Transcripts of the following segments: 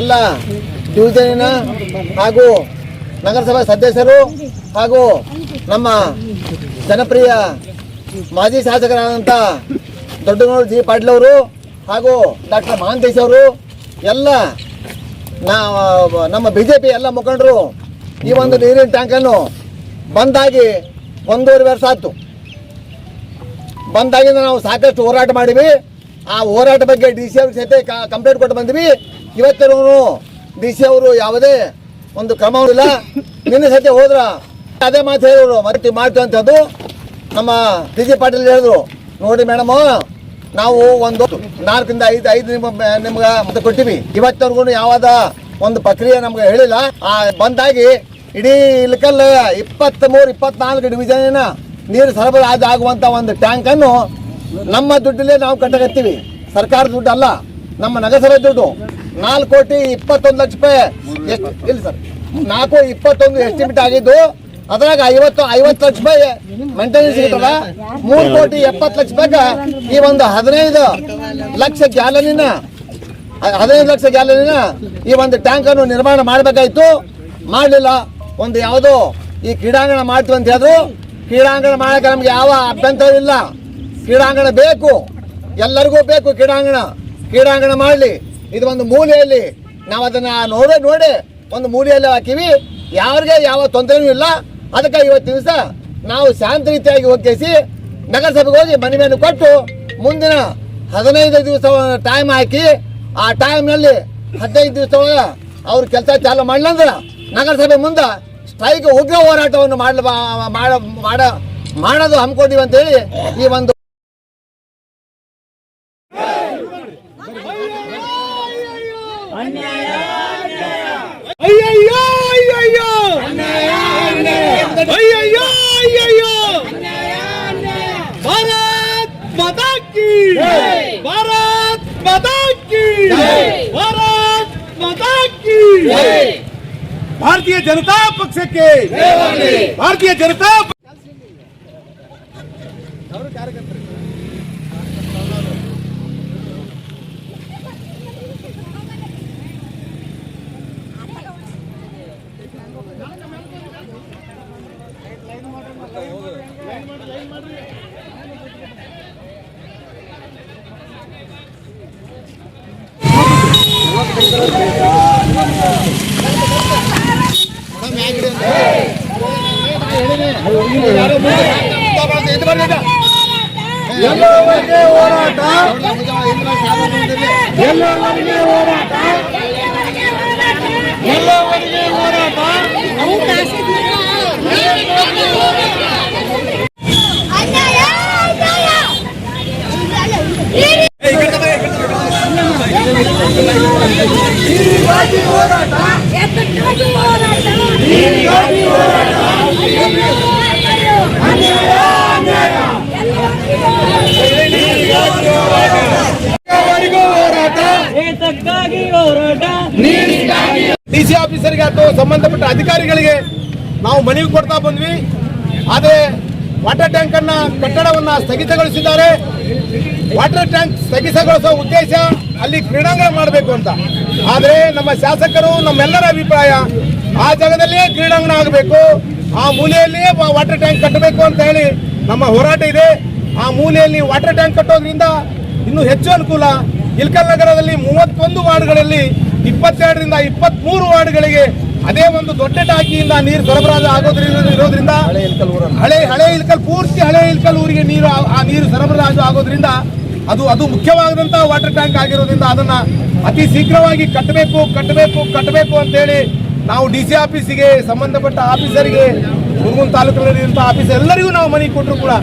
ಎಲ್ಲ ಯುವಜನ ಹಾಗೂ ನಗರಸಭಾ ಸದಸ್ಯರು ಹಾಗೂ ನಮ್ಮ ಜನಪ್ರಿಯ ಮಾಜಿ ಶಾಸಕರಾದಂಥ ದೊಡ್ಡನೂರು ಜಿ. ಪಾಟೀಲ್ ಅವರು ಹಾಗೂ ಡಾಕ್ಟರ್ ಮಹಾಂತೇಶ್ ಅವರು, ಎಲ್ಲ ನಮ್ಮ ಬಿ ಜೆ ಪಿ ಎಲ್ಲ ಮುಖಂಡರು ಈ ಒಂದು ನೀರಿನ ಟ್ಯಾಂಕನ್ನು ಬಂದಾಗಿ ಒಂದೂವರೆ ವರ್ಷ ಆಯ್ತು. ಬಂದಾಗಿಂದ ನಾವು ಸಾಕಷ್ಟು ಹೋರಾಟ ಮಾಡಿವಿ ಆ ಹೋರಾಟ ಬಗ್ಗೆ ಡಿ ಸಿ ಅವ್ರಿಗೆ ಸಹಿತ ಕಂಪ್ಲೇಂಟ್ ಕೊಟ್ಟು ಬಂದ್ವಿ. ಇವತ್ತಿನೂ ಡಿ ಸಿ ಅವರು ಯಾವುದೇ ಒಂದು ಕ್ರಮವಿಲ್ಲ ನಿನ್ನೆ ಸತ್ಯ ಹೋದ್ರ ಅದೇ ಮಾತು ಹೇಳಿದ್ರು ಮತ್ತೆ ಮಾಡ್ತೀವಿ ಅಂತಂದು ನಮ್ಮ ಡಿ ಜಿ ಪಾಟೀಲ್ ಹೇಳಿದ್ರು. ನೋಡಿ ಮೇಡಮ್, ನಾವು ಒಂದು ನಾಲ್ಕರಿಂದ ಐದು ಐದು ನಿಮ್ಮ ನಿಮ್ಗೆ ಮತ್ತೆ ಕೊಟ್ಟಿವಿ ಇವತ್ತವರೆಗೂ ಯಾವ್ದ ಒಂದು ಪ್ರಕ್ರಿಯೆ ನಮ್ಗೆ ಹೇಳಿಲ್ಲ. ಆ, ಬಂದಾಗಿ ಇಡೀ ಇಲ್ಕಲ್ ಇಪ್ಪತ್ತ್ ಮೂರು ಇಪ್ಪತ್ನಾಲ್ಕು ಡಿವಿಷನ್ ನೀರು ಸರಬರಾಜು ಆಗುವಂತ ಒಂದು ಟ್ಯಾಂಕ್ ಅನ್ನು ನಮ್ಮ ದುಡ್ಡಲ್ಲೇ ನಾವು ಕಟ್ಟಕತ್ತೀವಿ. ಸರ್ಕಾರ ದುಡ್ಡು ಅಲ್ಲ ನಮ್ಮ ನಗರಸಭೆ ದುಡ್ಡು. ನಾಲ್ಕು ಕೋಟಿ ಇಪ್ಪತ್ತೊಂದು ಲಕ್ಷ ರೂಪಾಯಿ. ಇಲ್ಲ ಸರ್. ನಾಲ್ಕು ಇಪ್ಪತ್ತೊಂದು ಎಸ್ಟಿಮೇಟ್ ಆಗಿದ್ದು ಅದ್ರಾಗ ಐವತ್ತು ಐವತ್ತು ಲಕ್ಷ ರೂಪಾಯಿ ಮೇಂಟೆನೆನ್ಸ್ ಇರ್ತದ ಮೂರು ಕೋಟಿ ಎಪ್ಪತ್ತು ಲಕ್ಷ ರೂಪಾಯಿ ಈ ಒಂದು ಹದಿನೈದು ಲಕ್ಷ ಗ್ಯಾಲನಿನ ಹದಿನೈದು ಲಕ್ಷ ಗ್ಯಾಲನಿನ ಈ ಒಂದು ಟ್ಯಾಂಕನ್ನು ನಿರ್ಮಾಣ ಮಾಡಬೇಕಾಯ್ತು. ಮಾಡಲಿಲ್ಲ. ಒಂದು ಯಾವುದೋ ಈ ಕ್ರೀಡಾಂಗಣ ಮಾಡ್ತೀವಿ ಅಂತ ಹೇಳಿದ್ರು. ಕ್ರೀಡಾಂಗಣ ಮಾಡಕ್ಕೆ ನಮ್ಗೆ ಯಾವ ಅಭ್ಯಂತರ ಇಲ್ಲ. ಕ್ರೀಡಾಂಗಣ ಬೇಕು. ಎಲ್ಲರಿಗೂ ಬೇಕು ಕ್ರೀಡಾಂಗಣ. ಕ್ರೀಡಾಂಗಣ ಮಾಡಲಿ. ಇದು ಒಂದು ಮೂಲೆಯಲ್ಲಿ. ನಾವು ಅದನ್ನ ನೋಡೇ ನೋಡಿ ಒಂದು ಮೂಲೆಯಲ್ಲಿ ಹಾಕಿವಿ. ಯಾರಿಗೆ ಯಾವ ತೊಂದರೆಯೂ ಇಲ್ಲ. ಅದಕ್ಕೆ ಇವತ್ತು ದಿವಸ ನಾವು ಶಾಂತ ರೀತಿಯಾಗಿ ಒಗ್ಗಿಸಿ ನಗರಸಭೆಗೆ ಹೋಗಿ ಮನವಿಯನ್ನು ಕೊಟ್ಟು ಮುಂದಿನ ಹದಿನೈದು ದಿವಸ ಟೈಮ್ ಹಾಕಿ ಆ ಟೈಮ್ನಲ್ಲಿ ಹದಿನೈದು ದಿವಸ ಅವ್ರ ಕೆಲಸ ಚಾಲು ಮಾಡ್ಲಂದ್ರ ನಗರಸಭೆ ಮುಂದೆ ಸ್ಟ್ರೈಕ್ ಉಗ್ರ ಹೋರಾಟವನ್ನು ಮಾಡಲು ಮಾಡ ಮಾಡ, ಮಾಡೋದು ಹಮ್ಮಿಕೊಂಡಿವಿ ಅಂತೇಳಿ ಈ ಒಂದು ಅಯ್ಯಯ್ಯೋ ಅಯ್ಯಯ್ಯೋ ಅಯ್ಯಯ್ಯೋ ಅಯ್ಯಯ್ಯೋ ಭಾರತ್ ಮಾತಾ ಕಿ ಭಾರತ್ ಮಾತಾ ಕಿ ಭಾರತ್ ಮಾತಾ ಕಿ ಭಾರತೀಯ ಜನತಾ ಪಕ್ಷಕ್ಕೆ ಭಾರತೀಯ ಜನತಾ ಪ- ಎಲ್ಲರವರೆಗೆ ಹೋರಾಟ ಎಲ್ಲವರಿಗೆ ಹೋರಾಟ ಎಲ್ಲವರಿಗೆ ಹೋರಾಟ ಹೀಗಾಗಿ ಹೋರಾಟ. ಎತ್ತಕ್ಕಾಗಿ ಹೋರಾಟ. ಎಲ್ಲರಿಗೂ ಹೋರಾಟ. ಡಿ ಸಿ ಆಫೀಸರ್ಗೆ ಅಥವಾ ಸಂಬಂಧಪಟ್ಟ ಅಧಿಕಾರಿಗಳಿಗೆ ನಾವು ಮನವಿ ಕೊಡ್ತಾ ಬಂದ್ವಿ. ಆದರೆ ವಾಟರ್ ಟ್ಯಾಂಕ್ ಅನ್ನ ಕಟ್ಟಡವನ್ನ ಸ್ಥಗಿತಗೊಳಿಸಿದ್ದಾರೆ. ವಾಟರ್ ಟ್ಯಾಂಕ್ ಸ್ಥಗಿತಗೊಳಿಸೋ ಉದ್ದೇಶ ಅಲ್ಲಿ ಕ್ರೀಡಾಂಗಣ ಮಾಡಬೇಕು ಅಂತ. ಆದರೆ ನಮ್ಮ ಶಾಸಕರು ನಮ್ಮೆಲ್ಲರ ಅಭಿಪ್ರಾಯ ಆ ಜಾಗದಲ್ಲಿಯೇ ಕ್ರೀಡಾಂಗಣ ಆಗಬೇಕು ಆ ಮೂಲೆಯಲ್ಲಿಯೇ ವಾಟರ್ ಟ್ಯಾಂಕ್ ಕಟ್ಟಬೇಕು ಅಂತ ಹೇಳಿ ನಮ್ಮ ಹೋರಾಟ ಇದೆ. ಆ ಮೂಲೆಯಲ್ಲಿ ವಾಟರ್ ಟ್ಯಾಂಕ್ ಕಟ್ಟೋದ್ರಿಂದ ಇನ್ನೂ ಹೆಚ್ಚು ಅನುಕೂಲ. ಇಲ್ಕಲ್ ನಗರದಲ್ಲಿ ಮೂವತ್ತೊಂದು ವಾರ್ಡ್ಗಳಲ್ಲಿ ಇಪ್ಪತ್ತೆರಡರಿಂದ ಇಪ್ಪತ್ಮೂರು ವಾರ್ಡ್ಗಳಿಗೆ ಅದೇ ಒಂದು ದೊಡ್ಡ ಟಾಕಿಯಿಂದ ನೀರು ಸರಬರಾಜು ಆಗೋದ್ರಿಂದ ಇರೋದ್ರಿಂದ ಹಳೆ ಹಳೆ ಊರಿಗೆ ನೀರು ಆ- ನೀರು ಸರಬರಾಜು ಆಗೋದ್ರಿಂದ ಅದು ಅದು ಮುಖ್ಯವಾದಂತಹ ವಾಟರ್ ಟ್ಯಾಂಕ್ ಆಗಿರೋದ್ರಿಂದ ಅದನ್ನ ಅತಿ ಶೀಘ್ರವಾಗಿ ಕಟ್ಟಬೇಕು ಕಟ್ಟಬೇಕು ಕಟ್ಟಬೇಕು ಅಂತೇಳಿ ನಾವು ಡಿ ಸಿ ಆಫೀಸಿಗೆ ಸಂಬಂಧಪಟ್ಟ ಆಫೀಸರಿಗೆ ಹುಡುಗನ ತಾಲೂಕಿನಲ್ಲಿರುವಂಥ ಆಫೀಸ್ ಎಲ್ಲರಿಗೂ ನಾವು ಮನವಿ ಕೊಟ್ಟರು ಕೂಡ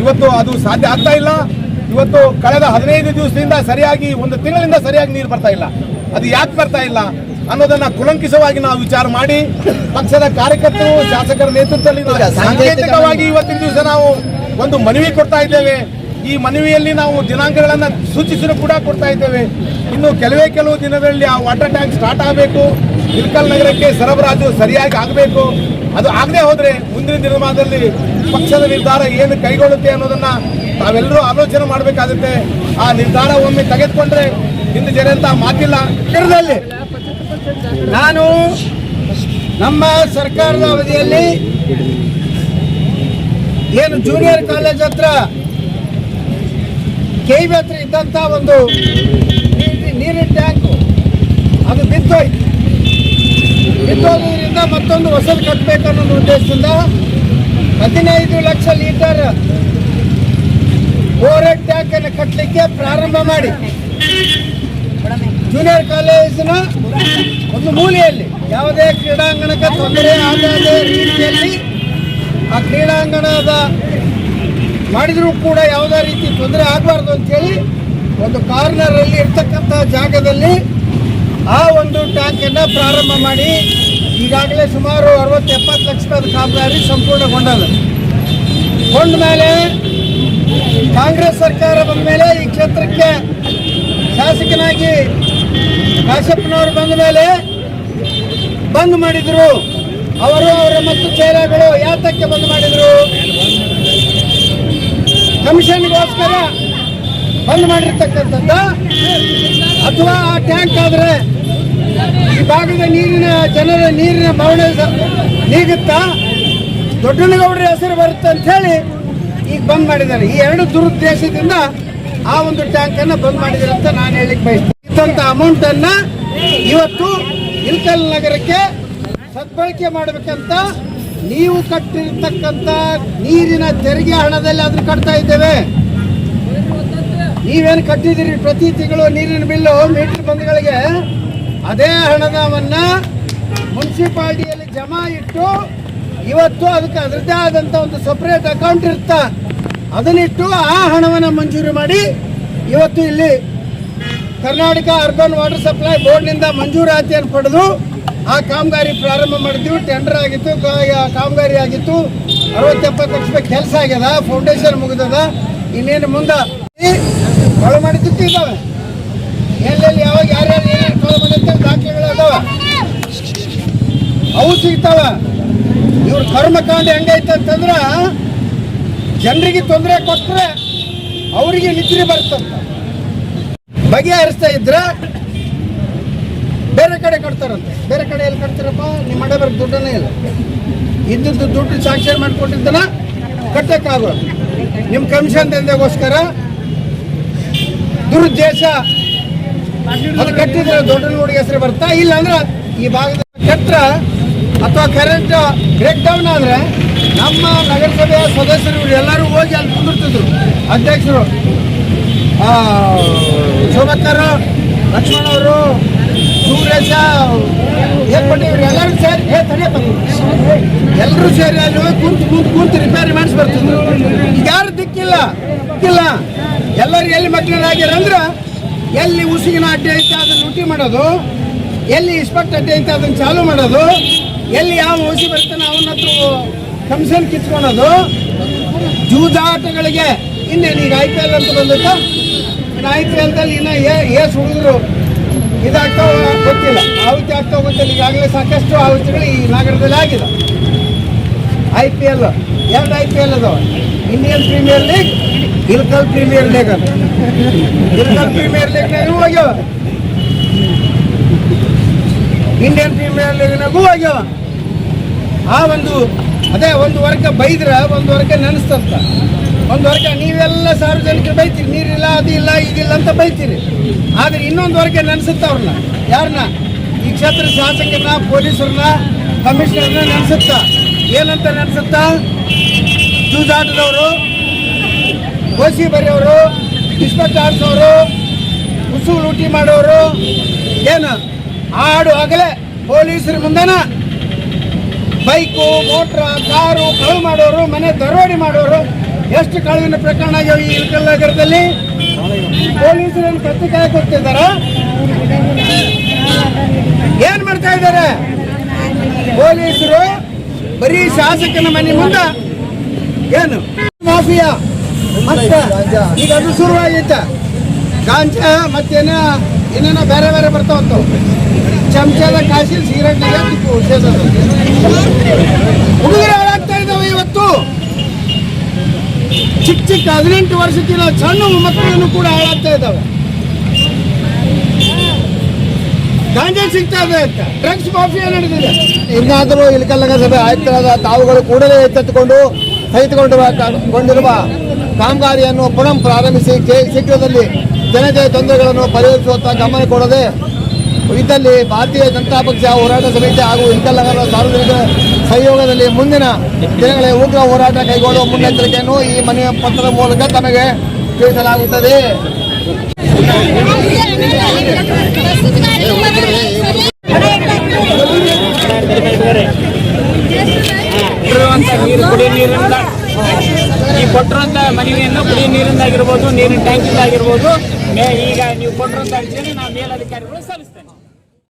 ಇವತ್ತು ಅದು ಸಾಧ್ಯ ಆಗ್ತಾ ಇಲ್ಲ. ಇವತ್ತು ಕಳೆದ ಹದಿನೈದು ದಿವಸದಿಂದ ಸರಿಯಾಗಿ ಒಂದು ತಿಂಗಳಿಂದ ಸರಿಯಾಗಿ ನೀರು ಬರ್ತಾ ಇಲ್ಲ. ಅದು ಯಾಕೆ ಬರ್ತಾ ಇಲ್ಲ ಅನ್ನೋದನ್ನ ಕುಲಂಕಿಸವಾಗಿ ನಾವು ವಿಚಾರ ಮಾಡಿ ಪಕ್ಷದ ಕಾರ್ಯಕರ್ತರು ಶಾಸಕರ ನೇತೃತ್ವದಲ್ಲಿ ಸಾಂಕೇತಿಕವಾಗಿ ಇವತ್ತಿನ ದಿವಸ ನಾವು ಒಂದು ಮನವಿ ಕೊಡ್ತಾ ಇದ್ದೇವೆ. ಈ ಮನವಿಯಲ್ಲಿ ನಾವು ದಿನಾಂಕಗಳನ್ನು ಸೂಚಿಸಲು ಕೂಡ ಕೊಡ್ತಾ ಇದ್ದೇವೆ. ಇನ್ನು ಕೆಲವೇ ಕೆಲವು ದಿನಗಳಲ್ಲಿ ಆ ವಾಟರ್ ಟ್ಯಾಂಕ್ ಸ್ಟಾರ್ಟ್ ಆಗಬೇಕು. ಇಲ್ಕಲ್ ನಗರಕ್ಕೆ ಸರಬರಾಜು ಸರಿಯಾಗಿ ಆಗಬೇಕು. ಅದು ಆಗದೆ ಹೋದರೆ ಮುಂದಿನ ದಿನಮಾನದಲ್ಲಿ ಪಕ್ಷದ ನಿರ್ಧಾರ ಏನು ಕೈಗೊಳ್ಳುತ್ತೆ ಅನ್ನೋದನ್ನು ತಾವೆಲ್ಲರೂ ಆಲೋಚನೆ ಮಾಡಬೇಕಾಗುತ್ತೆ. ಆ ನಿರ್ಧಾರ ಒಮ್ಮೆ ತೆಗೆದುಕೊಂಡ್ರೆ ಇಂದು ಜನ ಅಂತ ಮಾತಿಲ್ಲ ನಾನು ನಮ್ಮ ಸರ್ಕಾರದ ಅವಧಿಯಲ್ಲಿ ಏನು ಜೂನಿಯರ್ ಕಾಲೇಜ್ ಹತ್ರ ಕೆಬಿ ಹತ್ರ ಇದ್ದಂಥ ಒಂದು ನೀರಿ- ನೀರಿನ ಟ್ಯಾಂಕು ಅದು ಬಿದ್ದೋಯ್ತು. ಬಿದ್ದೋದ್ರಿಂದ ಮತ್ತೊಂದು ಹೊಸದು ಕಟ್ಟಬೇಕು ಅನ್ನೋ ಉದ್ದೇಶದಿಂದ ಹದಿನೈದು ಲಕ್ಷ ಲೀಟರ್ ಬೋರೆಡ್ ಟ್ಯಾಂಕ್ ಅನ್ನು ಕಟ್ಟಲಿಕ್ಕೆ ಪ್ರಾರಂಭ ಮಾಡಿ. ಜೂನಿಯರ್ ಕಾಲೇಜಿನ ಒಂದು ಮೂಲೆಯಲ್ಲಿ ಯಾವುದೇ ಕ್ರೀಡಾಂಗಣಕ್ಕೆ ತೊಂದರೆ ಆಗದ ರೀತಿಯಲ್ಲಿ ಆ ಕ್ರೀಡಾಂಗಣದ ಮಾಡಿದರೂ ಕೂಡ ಯಾವುದೇ ರೀತಿ ತೊಂದರೆ ಆಗಬಾರ್ದು ಅಂತೇಳಿ ಒಂದು ಕಾರ್ನರಲ್ಲಿ ಇರ್ತಕ್ಕಂಥ ಜಾಗದಲ್ಲಿ ಆ ಒಂದು ಟ್ಯಾಂಕನ್ನು ಪ್ರಾರಂಭ ಮಾಡಿ ಈಗಾಗಲೇ ಸುಮಾರು ಅರವತ್ತು ಎಪ್ಪತ್ತು ಲಕ್ಷದ ಕಾಮಗಾರಿ ಸಂಪೂರ್ಣಗೊಂಡದ. ಕೊಂಡ ಮೇಲೆ ಕಾಂಗ್ರೆಸ್ ಸರ್ಕಾರ ಬಂದ ಮೇಲೆ ಈ ಕ್ಷೇತ್ರಕ್ಕೆ ಶಾಸಕನಾಗಿ ಕಾಶಪ್ಪನವರು ಬಂದ ಮೇಲೆ ಬಂದ್ ಮಾಡಿದ್ರು. ಅವರು ಅವರ ಮತ್ತು ಚೇರಗಳು ಯಾತಕ್ಕೆ ಬಂದ್ ಮಾಡಿದ್ರು? ಕಮಿಷನ್ಗೋಸ್ಕರ ಬಂದ್ ಮಾಡಿರ್ತಕ್ಕಂಥದ್ದು? ಅಥವಾ ಆ ಟ್ಯಾಂಕ್ ಆದ್ರೆ ಈ ಭಾಗದ ನೀರಿನ ಜನರ ನೀರಿನ ಮರಣ ನೀಗುತ್ತಾ? ದೊಡ್ಡನಗೌಡರ ಹೆಸರು ಬರುತ್ತೆ ಅಂತ ಹೇಳಿ ಈಗ ಬಂದ್ ಮಾಡಿದ್ದಾರೆ. ಈ ಎರಡು ದುರುದ್ದೇಶದಿಂದ ಆ ಒಂದು ಟ್ಯಾಂಕ್ ಅನ್ನ ಬಂದ್ ಮಾಡಿದ್ದಾರೆ ಅಂತ ನಾನು ಹೇಳಿಕ್ ಬಯಸ್ತೀನಿ. ಅಮೌಂಟ್ ಅನ್ನ ಇವತ್ತು ಇಲ್ಕಲ್ ನಗರಕ್ಕೆ ಸದ್ಬಳಕೆ ಮಾಡಬೇಕಂತ ನೀವು ಕಟ್ಟಿರ್ತಕ್ಕಂಥ ನೀರಿನ ತೆರಿಗೆ ಹಣದಲ್ಲಿ ಅದನ್ನು ಕಟ್ತಾ ಇದ್ದೇವೆ. ನೀವೇನು ಕಟ್ಟಿದ್ದೀರಿ? ಪ್ರತಿ ತಿಂಗಳು ನೀರಿನ ಬಿಲ್ಲು ಮೀಟರ್ ಬಂದ್ಗಳಿಗೆ ಅದೇ ಹಣದವನ್ನ ಮುನ್ಸಿಪಾಲ್ಟಿಯಲ್ಲಿ ಜಮಾ ಇಟ್ಟು ಇವತ್ತು ಅದಕ್ಕೆ ಅದರದ್ದೇ ಆದಂಥ ಒಂದು ಸಪ್ರೇಟ್ ಅಕೌಂಟ್ ಇರ್ತ ಅದನ್ನಿಟ್ಟು ಆ ಹಣವನ್ನು ಮಂಜೂರು ಮಾಡಿ ಇವತ್ತು ಇಲ್ಲಿ ಕರ್ನಾಟಕ ಅರ್ಬನ್ ವಾಟರ್ ಸಪ್ಲೈ ಬೋರ್ಡ್ನಿಂದ ಮಂಜೂರಾತಿಯನ್ನು ಪಡೆದು ಆ ಕಾಮಗಾರಿ ಪ್ರಾರಂಭ ಮಾಡಿದ್ವಿ ಟೆಂಡರ್ ಆಗಿತ್ತು ಕಾಮಗಾರಿ ಆಗಿತ್ತು. ಅರವತ್ತೆಪ್ಪತ್ತು ಲಕ್ಷ ರೂಪಾಯಿ ಕೆಲಸ ಆಗ್ಯದ ಫೌಂಡೇಶನ್ ಮುಗಿದದ. ಇನ್ನೇನು ಮುಂದೆ ಕೊಳ ಮಾಡಿದ್ದಕ್ಕೂ ಇದ್ದಾವೆ ಎಲ್ಲೆಲ್ಲಿ ಯಾವಾಗ ಯಾರ್ಯಾರು ಏನೇನು ಕೊಳೆ ಮಾಡಿದ್ದ ದಾಖಲೆಗಳು ಅದಾವ. ಅವು ಸಿಗ್ತಾವ. ಇವ್ರ ಕರ್ಮಕಾಂಡ ಹೆಂಗೈತೆ ಅಂತಂದ್ರ, ಜನರಿಗೆ ತೊಂದರೆ ಕೊಟ್ಟರೆ ಅವರಿಗೆ ನಿದ್ರೆ ಬರ್ತಂತ ಬಗೆಹರಿಸ್ತಾ ಇದ್ರೆ. ಬೇರೆ ಕಡೆ ಕಟ್ತಾರಂತೆ. ಬೇರೆ ಕಡೆ ಎಲ್ಲಿ ಕಟ್ತಾರಪ್ಪ, ನಿಮ್ಮ ಮನೆ ಬರೋ ದುಡ್ಡನೇ ಇಲ್ಲ. ಇದ್ದಿದ್ದು ದುಡ್ಡು ಸಾಕ್ಷಿ ಮಾಡಿಕೊಟ್ಟಿದ್ದನ ಕಟ್ಟಕ್ಕಾಗೋದು ನಿಮ್ಮ ಕಮಿಷನ್ ದಂಧೆಗೋಸ್ಕರ ದುರುದ್ದೇಶ. ಅದು ಕಟ್ಟಿದ್ರೆ ದೊಡ್ಡ ನೋಡಿ ಹೆಸರು ಬರ್ತಾ ಇಲ್ಲ ಅಂದ್ರೆ ಈ ಭಾಗದ ಕಟ್ರ ಅಥವಾ ಕರೆಂಟ್ ಬ್ರೇಕ್ ಡೌನ್ ಆದ್ರೆ ನಮ್ಮ ನಗರಸಭೆಯ ಸದಸ್ಯರು ಎಲ್ಲರೂ ಹೋಗಿ ಅಲ್ಲಿ ಕುಂದಿರ್ತಿದ್ರು. ಅಧ್ಯಕ್ಷರು ಶೋಭಕ್ಕರು ಲಕ್ಷ್ಮಣ ಅವರು ಎಲ್ಲರೂ ಸೇರಿ ಏ ಎಲ್ಲರೂ ಸೇರಿ ಅಲ್ಲಿ ಹೋಗಿ ಕುಂತು ಕುಂತು ಕುಂತು ರಿಪೇರಿ ಮಾಡಿಸಿ ಬರ್ತಿದ್ರು ಈಗ ಯಾರು ದಿಕ್ಕಿಲ್ಲ? ದಿಕ್ಕಿಲ್ಲ. ಎಲ್ಲರೂ ಎಲ್ಲಿ ಮಕ್ಕಳಾಗ್ಯಾರ ಅಂದ್ರೆ ಎಲ್ಲಿ ಉಸಿಗಿನ ಅಡ್ಡೆ ಐತೆ ಅದನ್ನು ಲೂಟಿ ಮಾಡೋದು, ಎಲ್ಲಿ ಇಸ್ಪೆಕ್ಟ್ ಅಡ್ಡೆ ಐತೆ ಅದನ್ನು ಚಾಲು ಮಾಡೋದು, ಎಲ್ಲಿ ಯಾವ ಉಸಿ ಬರ್ತಾನೆ ಅವನ್ನತ್ರ ಕಮಿಷನ್ ಕಿತ್ಕೊಳೋದು, ಜೂಜಾಟಗಳಿಗೆ ಇನ್ನೇನು ಈಗ ಐ ಪಿ ಎಲ್ ಅಂತ ಬಂದಿತ್ತು ಐ ಪಿ ಎಲ್ದಲ್ಲಿ ಇನ್ನು ಏಸ್ ಹುಡುಗರು ಇದಾಗ್ತಾವ ಗೊತ್ತಿಲ್ಲ. ಆಹುತಿ ಆಗ್ತಾವ ಗೊತ್ತಿಲ್ಲ. ಈಗಾಗಲೇ ಸಾಕಷ್ಟು ಆಹುತಿಗಳು ಈ ನಗರದಲ್ಲಿ ಆಗಿದೆ ಐ ಪಿ ಎಲ್ ಎರಡು ಐ ಪಿ ಎಲ್ ಅದಾವ Indian Premier League Ilkal Premier League ಅಂತ ಇಲ್ಕಲ್ ಪ್ರೀಮಿಯರ್ ಲೀಗ್ನಾಗೂ ಹೋಗ್ಯಾವ ಇಂಡಿಯನ್ ಪ್ರೀಮಿಯರ್ ಲೀಗ್ನಾಗೂ ಹೋಗ್ಯಾವ. ಆ ಒಂದು, ಅದೇ ಒಂದು ವರ್ಗ ಬೈದ್ರ ಒಂದು ವರ್ಗ ನೆನೆಸ್ತಂತ ಒಂದು ವರ್ಗ ನೀವೆಲ್ಲ ಸಾರ್ವಜನಿಕರು ಬೈತೀರಿ. ನೀರಿಲ್ಲ, ಅದು ಇಲ್ಲ, ಇದಿಲ್ಲ ಅಂತ ಬೈತೀರಿ. ಆದ್ರೆ ಇನ್ನೊಂದು ವರ್ಗ ನೆನೆಸುತ್ತ ಅವ್ರನ್ನ. ಯಾರನ್ನ ಈ ಕ್ಷೇತ್ರ ಶಾಸಕರನ್ನ, ಪೊಲೀಸರನ್ನ, ಕಮಿಷನರ್ನ ನೆನೆಸುತ್ತ? ಏನಂತ ನೆನೆಸುತ್ತ? ಜೂಜಾಟದವರು ಗೋಸಿ ಬರೆಯೋರು ಇಸ್ಪೆಕ್ಟ್ ಆಡಿಸೋರು ಉಸು ಲೂಟಿ ಮಾಡೋರು. ಏನು? ಆಡು ಆಗಲೇ ಪೊಲೀಸರ ಮುಂದೆನ? ಬೈಕು, ಮೋಟ್ರ, ಕಾರು ಕಳು ಮಾಡೋರು, ಮನೆ ದರೋಡಿ ಮಾಡೋರು. ಎಷ್ಟು ಕಾಳುವಿನ ಪ್ರಕರಣ ಆಗ್ಯಾವ ಈ ಇಳಕಲ್ ನಗರದಲ್ಲಿ ಪೊಲೀಸರನ್ನು ಕೊಡ್ತಿದ್ದಾರ ಏನ್ ಮಾಡ್ತಾ ಇದ್ದಾರೆ? ಪೊಲೀಸರು ಬರೀ ಶಾಸಕನ ಮನೆ ಮುಂದೆ ಏನು? ಮಾಫಿಯಾ? ಮತ್ತೆ ಈಗ ಅದು ಶುರುವಾಗಿತ್ತ ಗಾಂಜಾ ಮತ್ತೇನ ಏನೇನೋ ಬೇರೆ ಬೇರೆ ಬರ್ತಾವಂತವು ಚಮಚದ ಕಾಶಿ ಸಿಗರೇಟ್ ಹುಡುಗರು ಹಾಳಾಗ್ತಾ ಇದ್ದಾವೆ ಇವತ್ತು ಚಿಕ್ಕ ಚಿಕ್ಕ ಹದಿನೆಂಟು ವರ್ಷಕ್ಕಿರೋ ಸಣ್ಣ ಮಕ್ಕಳನ್ನು ಕೂಡ ಹಾಳಾಗ್ತಾ ಇದ್ದಾವೆ. ಗಾಂಜಾ ಸಿಗ್ತಾ ಇದೆ ಅಂತ. ಡ್ರಗ್ಸ್ ಮಾಫಿಯಾ ನಡೆದಿದೆ. ಇನ್ನಾದರೂ ಇಳಕಲ್ ಸಭೆ ಆಯುಕ್ತರಾದ ತಾವುಗಳು ಕೂಡಲೇ ಎಚ್ಚೆತ್ತುಕೊಂಡು ಸ್ಥಗಿತಗೊಂಡಿರುವ ಗೊಂಡಿರುವ ಕಾಮಗಾರಿಯನ್ನು ಪುನಃ ಪ್ರಾರಂಭಿಸಿ ಶೀಘ್ರದಲ್ಲಿ ಜನತೆಯ ತೊಂದರೆಗಳನ್ನು ಪರಿಹರಿಸುವತ್ತ ಗಮನ ಕೊಡದೆ ಇದ್ದಲ್ಲಿ ಭಾರತೀಯ ಜನತಾ ಪಕ್ಷ ಹೋರಾಟ ಸಮಿತಿ ಹಾಗೂ ಇಂಕಲ್ಲಂಗ ಸಾರ್ವಜನಿಕ ಸಹಯೋಗದಲ್ಲಿ ಮುಂದಿನ ದಿನಗಳಲ್ಲಿ ಉಗ್ರ ಹೋರಾಟ ಕೈಗೊಳ್ಳುವ ಮುನ್ನೆಚ್ಚರಿಕೆಯನ್ನು ಈ ಮನೆಯ ಪತ್ರದ ಮೂಲಕ ತಮಗೆ ತಿಳಿಸಲಾಗುತ್ತದೆ. ನೀರು ಕುಡಿಯ ನೀರಿಂದ, ಈ ಕೊಟ್ಟಿರುವಂತ ಮನವಿಯನ್ನು ಕುಡಿಯ ನೀರಿಂದಾಗಿರ್ಬೋದು, ನೀರಿನ ಟ್ಯಾಂಕಿಂದ ಆಗಿರ್ಬೋದು ಈಗ ನೀವು ಕೊಟ್ಟಿರುವಂತಹ ಅರ್ಜಿಯನ್ನು ನಾವು ಮೇಲಧಿಕಾರಿಗಳು ಸಲ್ಲಿಸ್ತೇನೆ